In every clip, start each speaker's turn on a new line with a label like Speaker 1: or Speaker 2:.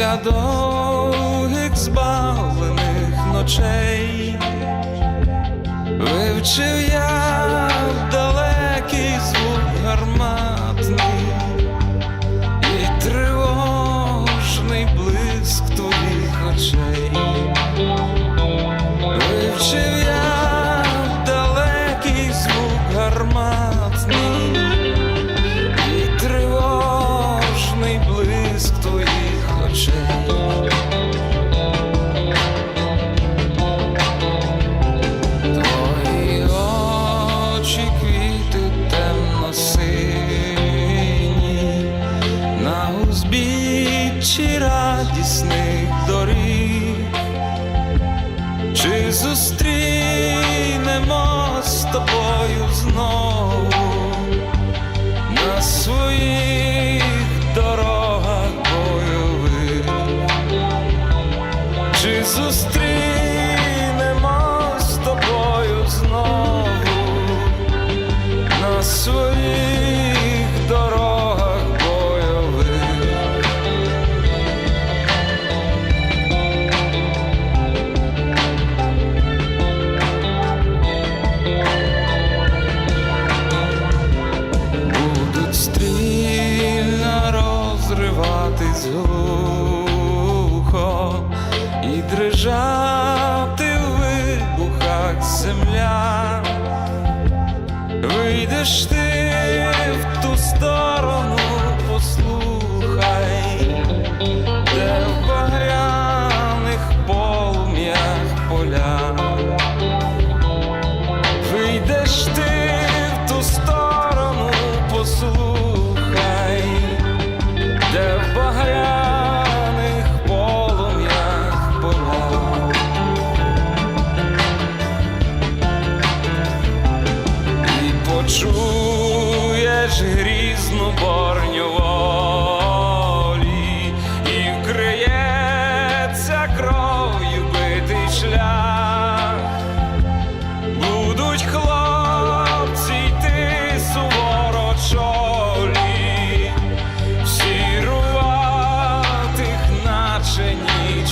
Speaker 1: для довгих збавлених ночей, вивчив я далекий звук гармати. радісних доріг, чи зустрінемо з тобою знову на своїх дорогах бойових, чи зустрінемо глухо і дрижати в вибухах земля, вийдеш ти в ту сторону.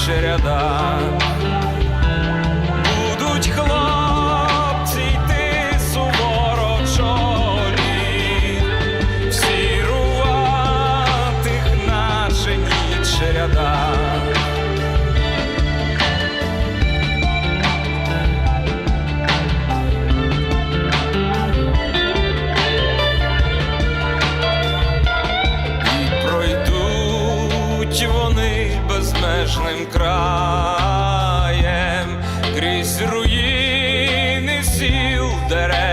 Speaker 1: seriedade. безмежним краєм крізь руїни сіл дерев.